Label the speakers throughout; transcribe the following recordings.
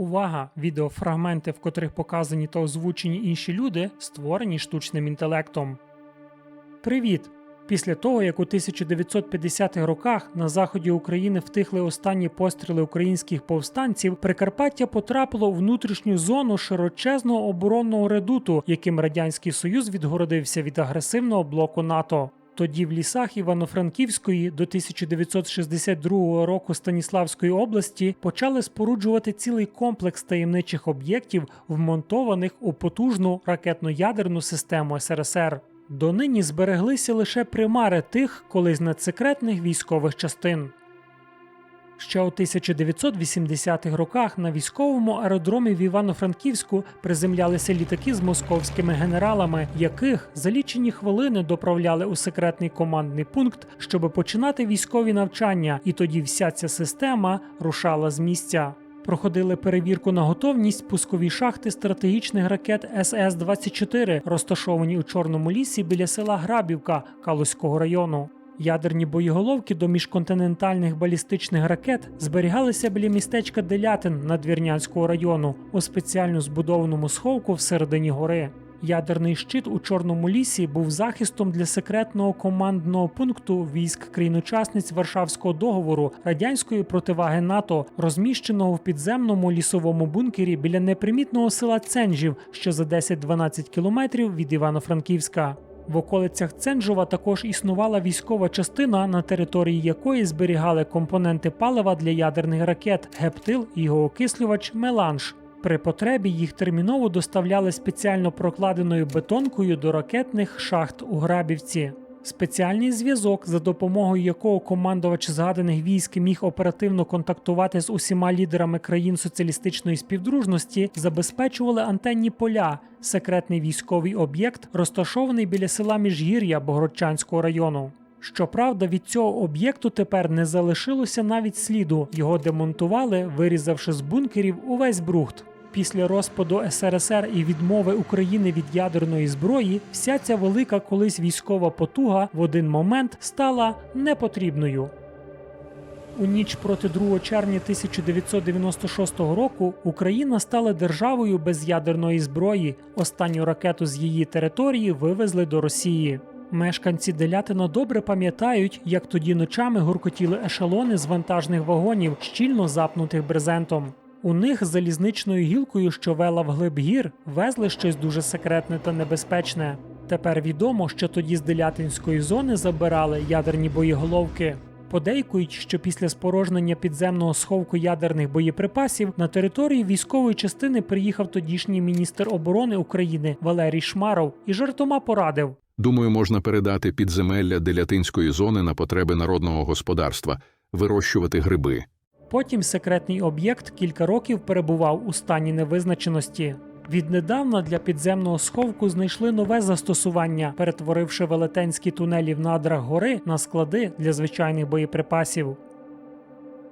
Speaker 1: Увага! Відеофрагменти, в котрих показані та озвучені інші люди, створені штучним інтелектом. Привіт! Після того, як у 1950-х роках на заході України втихли останні постріли українських повстанців, Прикарпаття потрапило у внутрішню зону широчезного оборонного редуту, яким Радянський Союз відгородився від агресивного блоку НАТО. Тоді в лісах Івано-Франківської до 1962 року Станіславської області почали споруджувати цілий комплекс таємничих об'єктів, вмонтованих у потужну ракетно-ядерну систему СРСР. Донині збереглися лише примари тих колись надсекретних військових частин. Ще у 1980-х роках на військовому аеродромі в Івано-Франківську приземлялися літаки з московськими генералами, яких за лічені хвилини доправляли у секретний командний пункт, щоб починати військові навчання, і тоді вся ця система рушала з місця. Проходили перевірку на готовність пускові шахти стратегічних ракет СС-24, розташовані у Чорному лісі біля села Грабівка Калузького району. Ядерні боєголовки до міжконтинентальних балістичних ракет зберігалися біля містечка Делятин Надвірнянського району у спеціально збудованому сховку всередині гори. Ядерний щит у Чорному лісі був захистом для секретного командного пункту військ країн-учасниць Варшавського договору радянської противаги НАТО, розміщеного в підземному лісовому бункері біля непримітного села Ценжів, що за 10-12 кілометрів від Івано-Франківська. В околицях Ценжова також існувала військова частина, на території якої зберігали компоненти палива для ядерних ракет, гептил його окислювач Меланж. При потребі їх терміново доставляли спеціально прокладеною бетонкою до ракетних шахт у Грабівці. Спеціальний зв'язок, за допомогою якого командувач згаданих військ міг оперативно контактувати з усіма лідерами країн соціалістичної співдружності, забезпечували антенні поля, секретний військовий об'єкт, розташований біля села Міжгір'я Богородчанського району. Щоправда, від цього об'єкту тепер не залишилося навіть сліду. Його демонтували, вирізавши з бункерів увесь брухт. Після розпаду СРСР і відмови України від ядерної зброї, вся ця велика колись військова потуга в один момент стала непотрібною. У ніч проти 2 червня 1996 року Україна стала державою без ядерної зброї. Останню ракету з її території вивезли до Росії. Мешканці Делятина добре пам'ятають, як тоді ночами гуркотіли ешелони з вантажних вагонів, щільно запнутих брезентом. У них залізничною гілкою, що вела вглиб гір, везли щось дуже секретне та небезпечне. Тепер відомо, що тоді з Делятинської зони забирали ядерні боєголовки. Подейкують, що після спорожнення підземного сховку ядерних боєприпасів на територію військової частини приїхав тодішній міністр оборони України Валерій Шмаров і жартома порадив:
Speaker 2: Думаю, можна передати підземелля делятинської зони на потреби народного господарства, вирощувати гриби.
Speaker 1: Потім секретний об'єкт кілька років перебував у стані невизначеності. Віднедавна для підземного сховку знайшли нове застосування, перетворивши велетенські тунелі в надрах гори на склади для звичайних боєприпасів.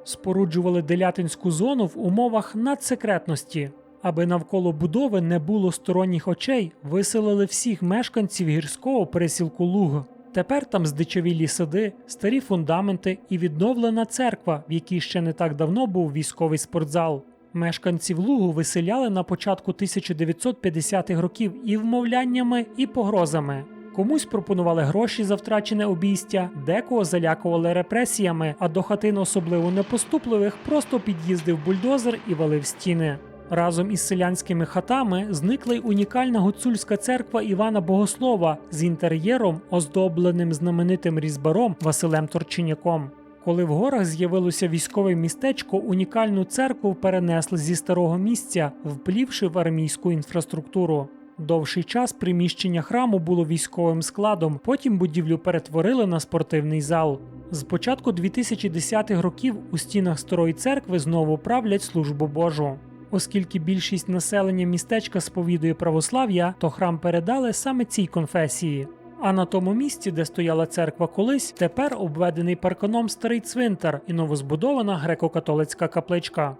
Speaker 1: Споруджували делятинську зону в умовах надсекретності. Аби навколо будови не було сторонніх очей, виселили всіх мешканців гірського пересілку Луг. Тепер там здичавілі сади, старі фундаменти і відновлена церква, в якій ще не так давно був військовий спортзал. Мешканців Лугу виселяли на початку 1950-х років і вмовляннями, і погрозами. Комусь пропонували гроші за втрачене обійстя, декого залякували репресіями, а до хатин особливо непоступливих просто під'їздив бульдозер і валив стіни. Разом із селянськими хатами зникла й унікальна гуцульська церква Івана Богослова з інтер'єром, оздобленим знаменитим різьбаром Василем Торчиняком. Коли в горах з'явилося військове містечко, унікальну церкву перенесли зі старого місця, вплівши в армійську інфраструктуру. Довший час приміщення храму було військовим складом, потім будівлю перетворили на спортивний зал. З початку 2010-х років у стінах старої церкви знову правлять службу Божу. Оскільки більшість населення містечка сповідує православ'я, то храм передали саме цій конфесії. А на тому місці, де стояла церква колись, тепер обведений парканом старий цвинтар і новозбудована греко-католицька капличка.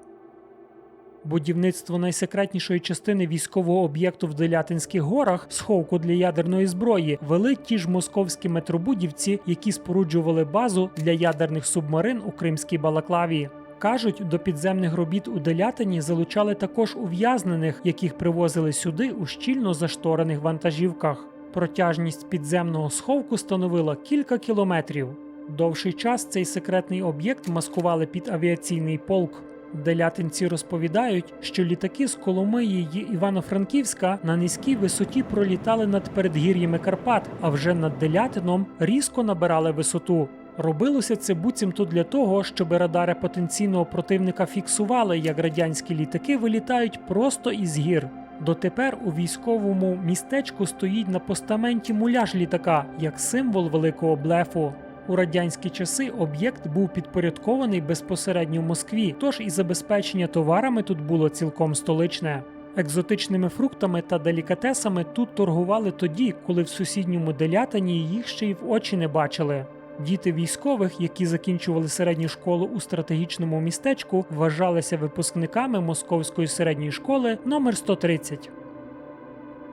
Speaker 1: Будівництво найсекретнішої частини військового об'єкту в Делятинських горах, сховку для ядерної зброї, вели ті ж московські метробудівці, які споруджували базу для ядерних субмарин у Кримській Балаклаві. Кажуть, до підземних робіт у Делятині залучали також ув'язнених, яких привозили сюди у щільно зашторених вантажівках. Протяжність підземного сховку становила кілька кілометрів. Довший час цей секретний об'єкт маскували під авіаційний полк. Делятинці розповідають, що літаки з Коломиї й Івано-Франківська на низькій висоті пролітали над передгір'ями Карпат, а вже над Делятином різко набирали висоту. Робилося це буцімто для того, щоб радари потенційного противника фіксували, як радянські літаки вилітають просто із гір. Дотепер у військовому містечку стоїть на постаменті муляж літака як символ великого блефу. У радянські часи об'єкт був підпорядкований безпосередньо в Москві, тож і забезпечення товарами тут було цілком столичне. Екзотичними фруктами та делікатесами тут торгували тоді, коли в сусідньому делятині їх ще й в очі не бачили. Діти військових, які закінчували середню школу у стратегічному містечку, вважалися випускниками Московської середньої школи номер 130.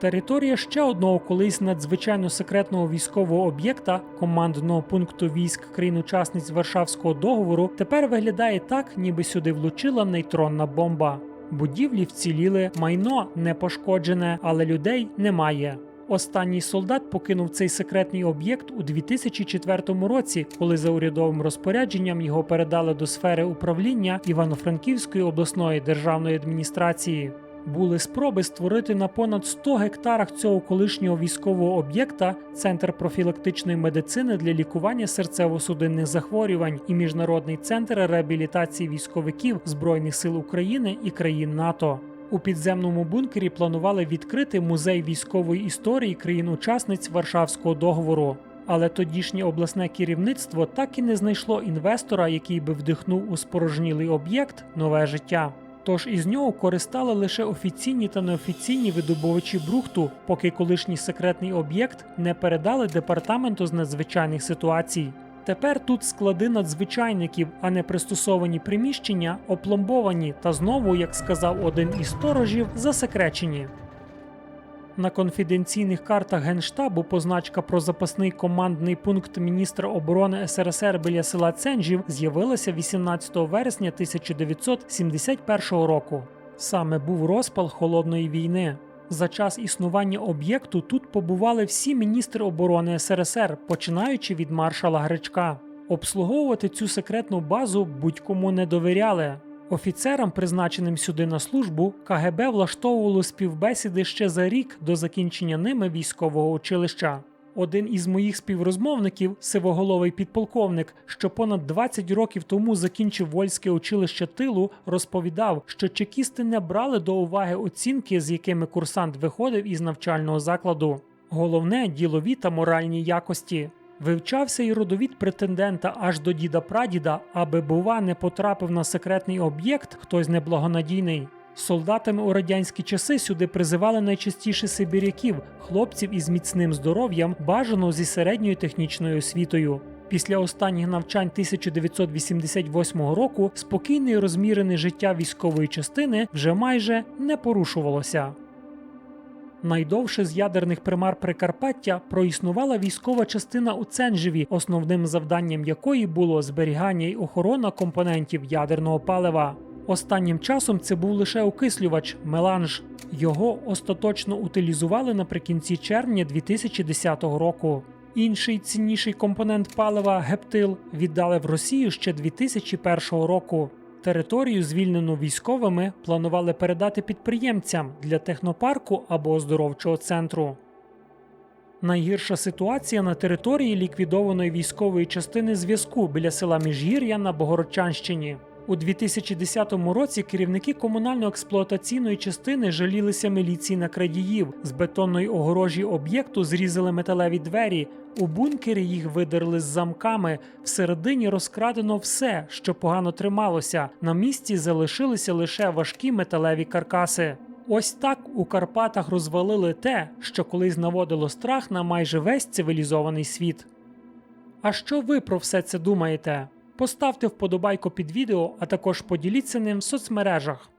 Speaker 1: Територія ще одного колись надзвичайно секретного військового об'єкта командного пункту військ країн-учасниць Варшавського договору тепер виглядає так, ніби сюди влучила нейтронна бомба. Будівлі вціліли, майно не пошкоджене, але людей немає. Останній солдат покинув цей секретний об'єкт у 2004 році, коли за урядовим розпорядженням його передали до сфери управління Івано-Франківської обласної державної адміністрації. Були спроби створити на понад 100 гектарах цього колишнього військового об'єкта центр профілактичної медицини для лікування серцево-судинних захворювань і міжнародний центр реабілітації військовиків Збройних сил України і країн НАТО. У підземному бункері планували відкрити музей військової історії країн-учасниць Варшавського договору. Але тодішнє обласне керівництво так і не знайшло інвестора, який би вдихнув у спорожнілий об'єкт нове життя. Тож із нього користали лише офіційні та неофіційні видобувачі брухту, поки колишній секретний об'єкт не передали департаменту з надзвичайних ситуацій. Тепер тут склади надзвичайників, а не пристосовані приміщення, опломбовані та знову, як сказав один із сторожів, засекречені. На конфіденційних картах Генштабу позначка про запасний командний пункт міністра оборони СРСР біля села Ценжів з'явилася 18 вересня 1971 року. Саме був розпал холодної війни. За час існування об'єкту тут побували всі міністри оборони СРСР, починаючи від маршала Гречка. Обслуговувати цю секретну базу будь-кому не довіряли. Офіцерам, призначеним сюди на службу, КГБ влаштовувало співбесіди ще за рік до закінчення ними військового училища. Один із моїх співрозмовників, сивоголовий підполковник, що понад 20 років тому закінчив Вольське училище тилу, розповідав, що чекісти не брали до уваги оцінки, з якими курсант виходив із навчального закладу. Головне ділові та моральні якості. Вивчався і родовід претендента аж до діда прадіда, аби, бува, не потрапив на секретний об'єкт хтось неблагонадійний. Солдатами у радянські часи сюди призивали найчастіше сибіряків, хлопців із міцним здоров'ям, бажано зі середньою технічною освітою. Після останніх навчань 1988 року спокійне і розмірене життя військової частини вже майже не порушувалося. Найдовше з ядерних примар Прикарпаття проіснувала військова частина у Ценжеві, основним завданням якої було зберігання й охорона компонентів ядерного палива. Останнім часом це був лише окислювач меланж. Його остаточно утилізували наприкінці червня 2010 року. Інший цінніший компонент палива гептил віддали в Росію ще 2001 року. Територію, звільнену військовими, планували передати підприємцям для технопарку або оздоровчого центру. Найгірша ситуація на території ліквідованої військової частини зв'язку біля села Міжгір'я на Богородчанщині. У 2010 році керівники комунально-експлуатаційної частини жалілися міліції на крадіїв. З бетонної огорожі об'єкту зрізали металеві двері. У бункері їх видерли з замками. Всередині розкрадено все, що погано трималося. На місці залишилися лише важкі металеві каркаси. Ось так у Карпатах розвалили те, що колись наводило страх на майже весь цивілізований світ. А що ви про все це думаєте? Поставте вподобайку під відео, а також поділіться ним в соцмережах.